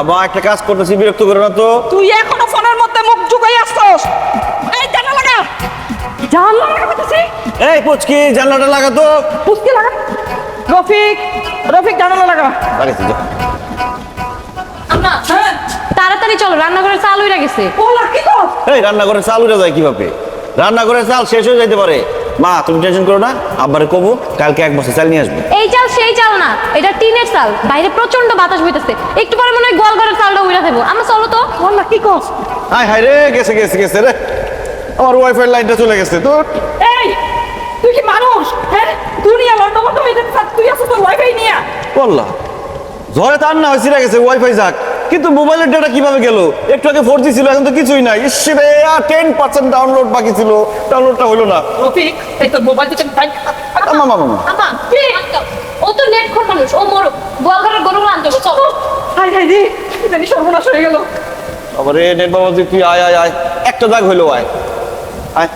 আবার একটা কাজ করতেছি বিরক্ত করে না তো। তুই এখনও ফোনের মধ্যে মুখ ঢুকাই আসছস? এই জানা লাগা। জানলা লাগা বলতেছি এই পুচকি জানলাটা লাগাতো পুস্কি লাগা। রফিক রফিক জানালা লাগা। লাগাইছি যা। আম্মা হ্যাঁ। তাড়াতাড়ি চলো রান্নাঘরে চাল হইরা গেছে। ওলা কি কর? এই রান্নাঘরে চাল উঠে যায় কীভাবে? রান্নাঘরে চাল শেষ হয়ে যাইতে পারে। মা তুমি টেনশন করো না আব্বারে কবু কালকে এক বছর চাল নিয়ে আসব। এই চাল সেই চাল না এটা টিনের চাল। বাইরে প্রচণ্ড বাতাস বইতেছে। একটু পরে মনে হয় গোয়ালঘরের চালটা উইরা থাকব আমরা চলো তো। ওলা কি কর হাই হাই রে গেছে গেছে গেছে রে। আমার ওয়াইফাই লাইনটা চলে গেছে তো এই তুই কি মানুষ? হ্যাঁ? দুনিয়া লন্ডন তুই আসছ তোর ওয়াইফাই নিয়া। বললা ঝড়ে তার না হয়েছে গেছে ওয়াইফাই যাক। কিন্তু মোবাইলের ডেটা কীভাবে গেল? একটু আগে ফোর জি ছিল এখন তো কিছুই নাই। ইসরে টেন পার্সেন্ট ডাউনলোড বাকি ছিল। ডাউনলোডটা হলো না। রফিক এই তোর মোবাইল থেকে টাইম আমা মামা মামা। আম্মা ও তো নেট খোর মানুষ ও মোর গোয়ালঘরের গরুগুলো আনতে হবে চলো। হাই হাই রে জানি সর্বনাশ হয়ে গেল। আবার নেট বাবা তুই তুই আয় আয় আয়। একটা দাগ হইল আয়। আয়।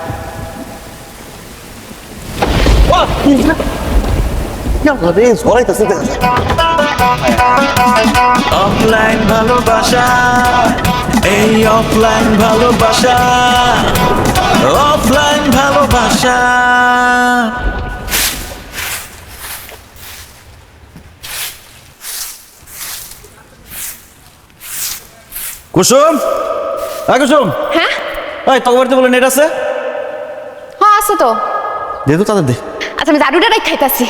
অফলাইন ভালোবাসা এই অফলাইন ভালোবাসা অফলাইন ভালোবাসা। কুসুম? হ্যাঁ কুসুম। হ্যাঁ? এই তোর বাড়িতে বলে নেট আছে? হ্যাঁ আছে তো। দে তো তাদের দে। আচ্ছা আমি জাদুটা রাখ খাইতাছি।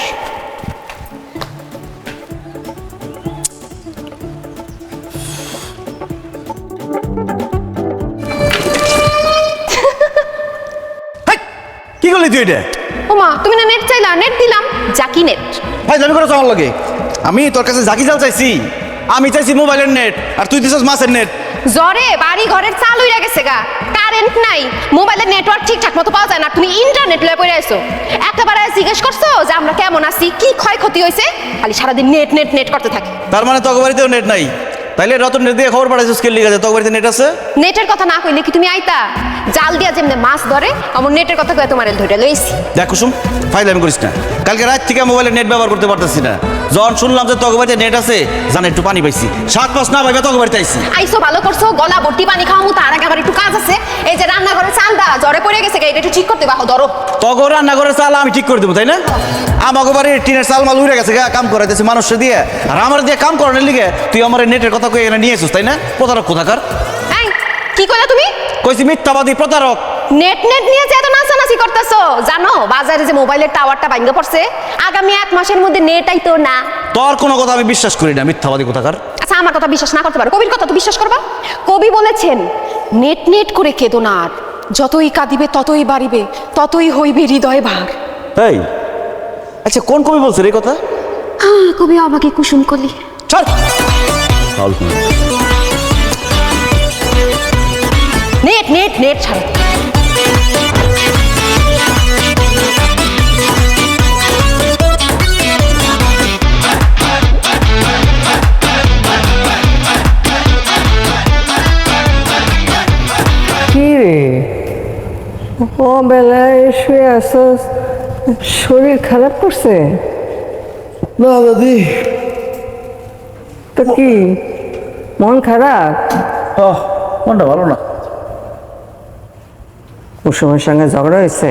তুই এটা? ওমা তুমি না নেট চাইলা? নেট দিলাম। জাকি নেট ভাই জানি করে আমার লাগে। আমি তোর কাছে জাকি জাল চাইছি। আমি চাইছি মোবাইলের নেট আর তুই দিছিস মাছের নেট জ্বরে বাড়ি ঘরের চাল হইরা গেছে গা। কারেন্ট নাই। মোবাইলের নেটওয়ার্ক ঠিকঠাক মতো পাওয়া যায় না। তুমি ইন্টারনেট লয়ে পড়ে আইছো। একেবারে জিজ্ঞেস করছ যে আমরা কেমন আছি? কি ক্ষয়ক্ষতি হয়েছে খালি সারাদিন নেট নেট নেট করতে থাকে। তার মানে তোর বাড়িতেও নেট নাই। তাইলে রতন নেট দিয়ে খবর পাঠাইছিস কে লিখে তোর বাড়িতে নেট আছে? নেটের কথা না কইলে কি তুমি আইতা? জাল দিয়া যেমনে মাছ ধরে আমার নেটের কথা কয়ে তোমার ধরে লইছি। দেখ কুসুম ফাইল আমি করিস না। কালকে রাত থেকে মোবাইলে নেট ব্যবহার করতে পারতেছি না। যখন শুনলাম যে তোর বাড়িতে নেট আছে জানে একটু পানি পাইছি। সাত পাঁচ না ভাইবা তোর বাড়িতে আইছি। আইসো ভালো করছ গলা ভর্তি পানি খাওয়া মতো আর আগে আমার একটু কাজ আছে এই যে রান্নাঘরে চালটা জ্বরে পড়ে গেছে গা, এটা একটু ঠিক করতে বাহো ধরো। রান্নাঘরের চাল আমি ঠিক করে দেবো তাই না? আমাকে বাড়ির টিনের চাল মাল উড়ে গেছে কাম করাইতেছে দিয়ে। আর আমার দিয়ে কাম করানোর লিগে তুই আমার নেটের কথা কই এখানে তাই না? প্রতারক কোথাকার? কি কইলা তুমি? কইছি মিথ্যাবাদী প্রতারক। নেট নেট নিয়ে যে এত নাচানাচি করতেছো জানো বাজারে যে মোবাইলের টাওয়ারটা ভাঙ্গে পড়ছে আগামী এক মাসের মধ্যে নেট আইতো না। তোর কোনো কথা আমি বিশ্বাস করি না মিথ্যাবাদী কোথাকার? আচ্ছা আমার কথা বিশ্বাস না করতে পারো। কবির কথা তো বিশ্বাস করবা? কবি বলেছেন নেট নেট করে কেঁদো না যতই কাঁদিবে ততই বাড়িবে ততই হইবে হৃদয় ভাগ তাই আচ্ছা কোন কবি বলছে রে এই কথা? হ্যাঁ কবি আমাকে কুসুম করলি চল নেট নেট নেট ছাড়ো। ও বেলায় শুয়ে আসস শরীর খারাপ করছে? না দাদি। তো কি মন খারাপ? ওহ মনটা ভালো না। কুসুমের সঙ্গে ঝগড়া হয়েছে?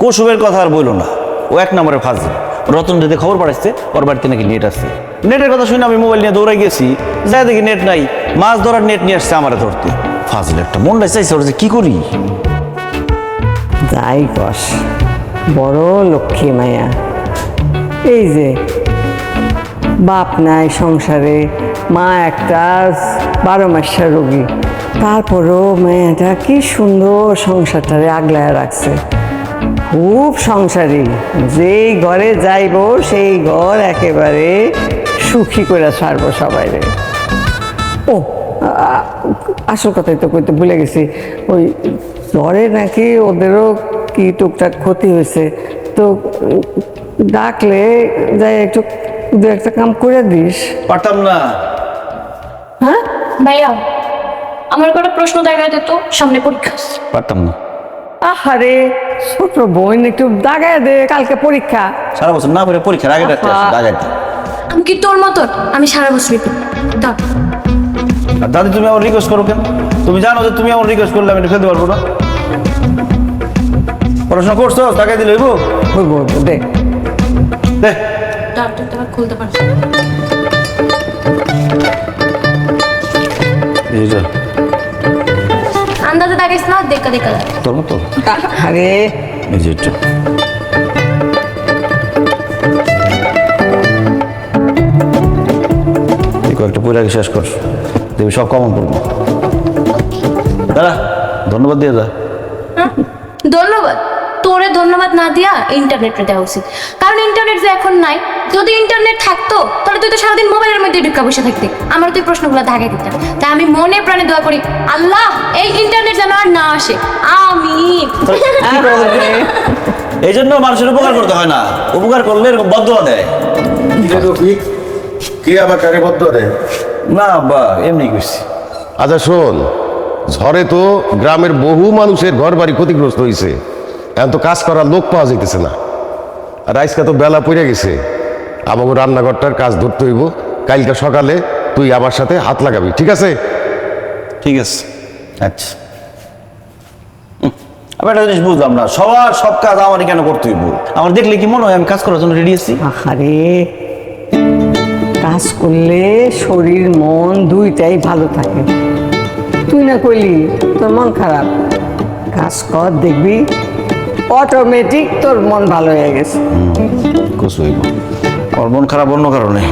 কুসুমের কথা আর বইলো না। ও এক নম্বরে ফাঁসি। রতন যদি খবর পাঠাচ্ছে ওর বাড়িতে নাকি নেট আসছে নেটের কথা শুনে আমি মোবাইল নিয়ে দৌড়াই গেছি। যাই দেখি নেট নাই। মাছ ধরার নেট নিয়ে আসছে আমার ধরতে। ফাজিল একটা মনটা চাইছে ওর যে কি করি? যাই কস বড় লক্ষ্মী মায়া। এই যে, বাপ নাই সংসারে, মা একটা বারো মাসের রোগী। তারপরও মেয়েটা কি সুন্দর সংসারটারে আগলায় রাখছে। খুব সংসারী। যেই ঘরে যাইব, সেই ঘর একেবারে সুখী করে ছাড়বো সবাইরে। ও আসল কথাই তো কইতে ভুলে গেছি। ওই জ্বরে নাকি ওদেরও কি টুকটাক ক্ষতি হয়েছে। তো ডাকলে যাই একটু দু একটা কাম করে দিস। পারতাম না। হ্যাঁ? ভাইয়া আমার কটা প্রশ্ন দেখা যেত সামনে পরীক্ষা। পারতাম না। আহারে ছোট বোন একটু দাগায় দে কালকে পরীক্ষা। সারা বছর না করে পরীক্ষার আগে রাখতে আসে আহা। দাগাইতে আমি কি তোর মতন? আমি সারা বছর দাদি তুমি আমার রিকোয়েস্ট করো কেন? তুমি জানো যে তুমি আমার রিকোয়েস্ট করলে আমি এটা খেতে পারব না। পড়াশোনা করছ টাকা দিলে হইব? বলব দে। দে। দাও খুলতে পারছি এই আন্দাজে না দেখা দেখা তোর মতো? আরে। এই যে এটা। কয়েকটা পুরো শেষ কর। দেখবি সব কমন পড়ব। দাদা ধন্যবাদ দিয়ে যা ধন্যবাদ। তোরে ধন্যবাদ না দিয়া ইন্টারনেটে দেওয়া উচিত। কারণ ইন্টারনেট যে এখন নাই যদি ইন্টারনেট থাকতো তাহলে তুই তো সারাদিন মোবাইলের মধ্যে ঢুকা বসে থাকতি। আমার তুই প্রশ্নগুলো দাগে দিতাম তাই আমি মনে প্রাণে দোয়া করি আল্লাহ এই ইন্টারনেট যেন আর না আসে। আমি এই জন্য মানুষের উপকার করতে হয় না। উপকার করলে এরকম বদলা দেয়। কি আবার কাকে বদ্ধ রে না বা এমনি করছি। আচ্ছা শোন। ঝড়ে তো গ্রামের বহু মানুষের ঘর বাড়ি ক্ষতিগ্রস্ত হয়েছে এখন তো কাজ করার লোক পাওয়া যাইতেছে না। আর আজকে তো বেলা পড়ে গেছে। আমাকে রান্নাঘরটার কাজ ধরতে হইব। কালকে সকালে তুই আমার সাথে হাত লাগাবি ঠিক আছে? ঠিক আছে। আচ্ছা। আমি একটা জিনিস বুঝলাম না সবার সব কাজ আমারই কেন করতে হইব? আমার দেখলে কি মনে হয় আমি কাজ করার জন্য রেডি আছি? আহারে কাজ করলে শরীর মন দুইটাই ভালো থাকে। তুই না কইলি তোর মন খারাপ। কাজ কর, দেখবি অটোমেটিক তোর মন ভালো হয়ে গেছে। কসু ওর মন খারাপ অন্য কারণে।